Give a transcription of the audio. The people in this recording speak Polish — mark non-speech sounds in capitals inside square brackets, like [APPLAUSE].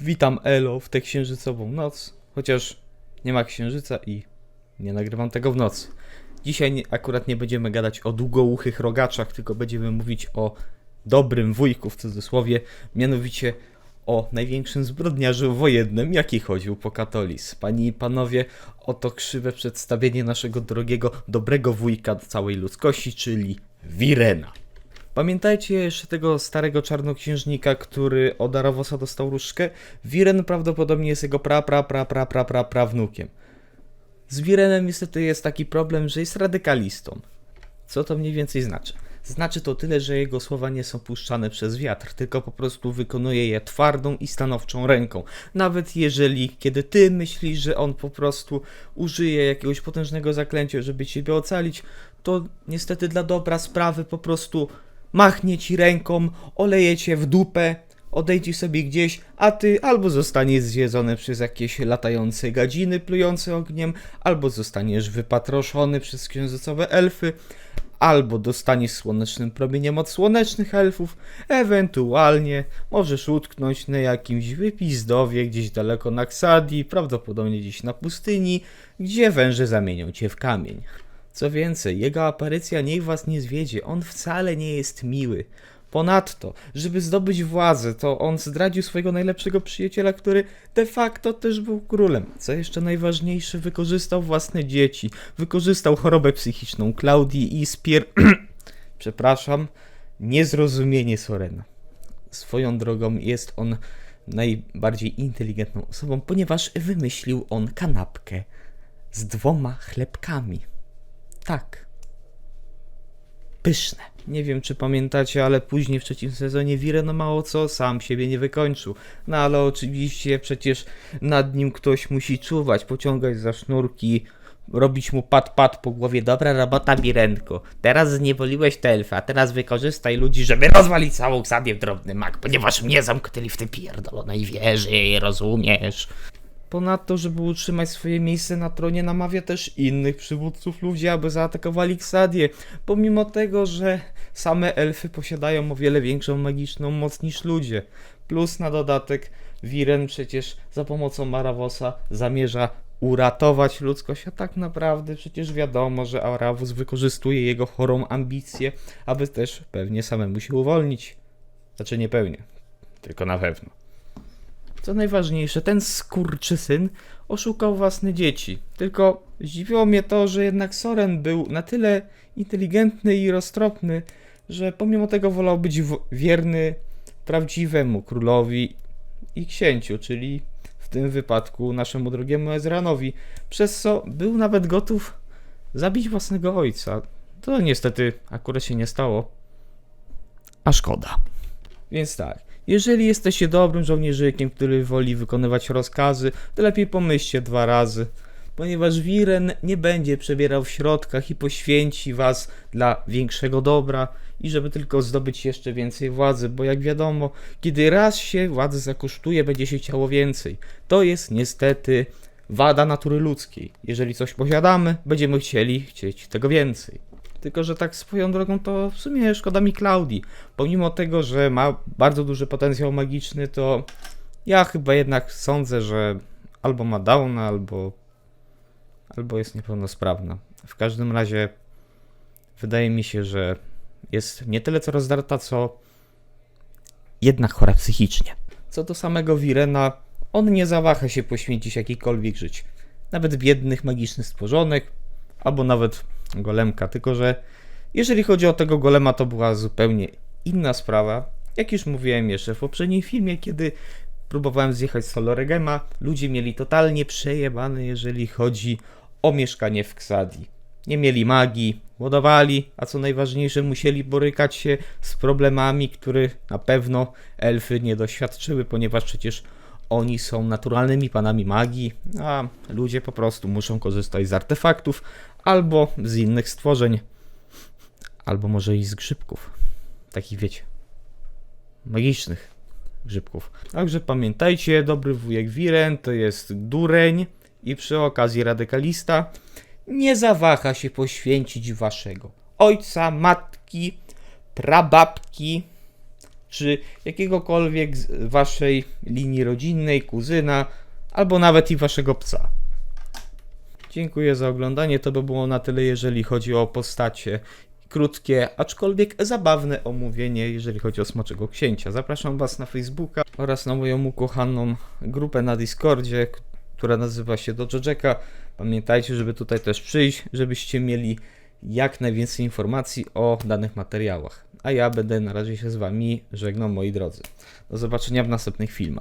Witam Elo w tę księżycową noc, chociaż nie ma księżyca i nie nagrywam tego w nocy. Dzisiaj akurat nie będziemy gadać o długouchych rogaczach, tylko będziemy mówić o dobrym wujku w cudzysłowie, mianowicie o największym zbrodniarzu wojennym, jaki chodził po Katolis. Panie i panowie, oto krzywe przedstawienie naszego drogiego, dobrego wujka całej ludzkości, czyli Wirena. Pamiętajcie jeszcze tego starego czarnoksiężnika, który od Arawosa dostał różdżkę? Wiren prawdopodobnie jest jego pra, pra, pra, pra, pra, pra, prawnukiem. Z Wirenem niestety jest taki problem, że jest radykalistą. Co to mniej więcej znaczy? Znaczy to tyle, że jego słowa nie są puszczane przez wiatr, tylko po prostu wykonuje je twardą i stanowczą ręką. Nawet jeżeli, kiedy ty myślisz, że on po prostu użyje jakiegoś potężnego zaklęcia, żeby ciebie ocalić, to niestety dla dobra sprawy po prostu machnie ci ręką, oleje cię w dupę, odejdzie sobie gdzieś, a ty albo zostaniesz zjedzony przez jakieś latające gadziny plujące ogniem, albo zostaniesz wypatroszony przez księżycowe elfy, albo dostaniesz słonecznym promieniem od słonecznych elfów, ewentualnie możesz utknąć na jakimś wypizdowie gdzieś daleko na Ksadii, prawdopodobnie gdzieś na pustyni, gdzie węże zamienią cię w kamień. Co więcej, jego aparycja niech was nie zwiedzie, on wcale nie jest miły. Ponadto, żeby zdobyć władzę, to on zdradził swojego najlepszego przyjaciela, który de facto też był królem. Co jeszcze najważniejsze, wykorzystał własne dzieci, wykorzystał chorobę psychiczną Klaudii i spier... [CLEARS THROAT] Przepraszam, niezrozumienie Sorena. Swoją drogą jest on najbardziej inteligentną osobą, ponieważ wymyślił on kanapkę z dwoma chlebkami. Tak. Pyszne. Nie wiem, czy pamiętacie, ale później w trzecim sezonie Wireno mało co sam siebie nie wykończył. No ale oczywiście przecież nad nim ktoś musi czuwać, pociągać za sznurki, robić mu pat-pat po głowie. Dobra robota, Wirenko. Teraz zniewoliłeś te elfy, a teraz wykorzystaj ludzi, żeby rozwalić całą Ksadię w drobny mak, ponieważ mnie zamknęli w tej pierdolonej wieży, rozumiesz? Ponadto, żeby utrzymać swoje miejsce na tronie, namawia też innych przywódców ludzi, aby zaatakowali Ksadię. Pomimo tego, że same elfy posiadają o wiele większą magiczną moc niż ludzie. Plus na dodatek Wiren przecież za pomocą Marawosa zamierza uratować ludzkość, a tak naprawdę przecież wiadomo, że Aravus wykorzystuje jego chorą ambicję, aby też pewnie samemu się uwolnić. Znaczy nie pewnie, tylko na pewno. Co najważniejsze, ten skurczysyn oszukał własne dzieci. Tylko zdziwiło mnie to, że jednak Soren był na tyle inteligentny i roztropny, że pomimo tego wolał być wierny prawdziwemu królowi i księciu, czyli w tym wypadku naszemu drogiemu Ezranowi, przez co był nawet gotów zabić własnego ojca. To niestety akurat się nie stało. A szkoda. Więc tak, jeżeli jesteście dobrym żołnierzykiem, który woli wykonywać rozkazy, to lepiej pomyślcie dwa razy, ponieważ Wiren nie będzie przebierał w środkach i poświęci was dla większego dobra i żeby tylko zdobyć jeszcze więcej władzy, bo jak wiadomo, kiedy raz się władzy zakosztuje, będzie się chciało więcej. To jest niestety wada natury ludzkiej. Jeżeli coś posiadamy, będziemy chcieli chcieć tego więcej. Tylko, że tak swoją drogą to w sumie szkoda mi Klaudii. Pomimo tego, że ma bardzo duży potencjał magiczny, to ja chyba jednak sądzę, że albo ma downa, albo, albo jest niepełnosprawna. W każdym razie wydaje mi się, że jest nie tyle co rozdarta, co jednak chora psychicznie. Co do samego Wirena, on nie zawaha się poświęcić jakikolwiek żyć. Nawet biednych, magicznych stworzonek, albo nawet golemka. Tylko, że jeżeli chodzi o tego golema, to była zupełnie inna sprawa. Jak już mówiłem jeszcze w poprzednim filmie, kiedy próbowałem zjechać z Soloregema, ludzie mieli totalnie przejebane, jeżeli chodzi o mieszkanie w Ksadii. Nie mieli magii, głodowali, a co najważniejsze, musieli borykać się z problemami, których na pewno elfy nie doświadczyły, ponieważ przecież oni są naturalnymi panami magii, a ludzie po prostu muszą korzystać z artefaktów albo z innych stworzeń, albo może i z grzybków. Takich wiecie, magicznych grzybków. Także pamiętajcie, dobry wujek Wiren to jest dureń i przy okazji radykalista. Nie zawaha się poświęcić waszego ojca, matki, prababki, czy jakiegokolwiek z waszej linii rodzinnej, kuzyna, albo nawet i waszego psa. Dziękuję za oglądanie. To by było na tyle, jeżeli chodzi o postacie. Krótkie, aczkolwiek zabawne omówienie, jeżeli chodzi o Smoczego Księcia. Zapraszam Was na Facebooka oraz na moją ukochaną grupę na Discordzie, która nazywa się Dojojeka. Pamiętajcie, żeby tutaj też przyjść, żebyście mieli jak najwięcej informacji o danych materiałach. A ja będę na razie się z Wami żegnał, moi drodzy. Do zobaczenia w następnych filmach.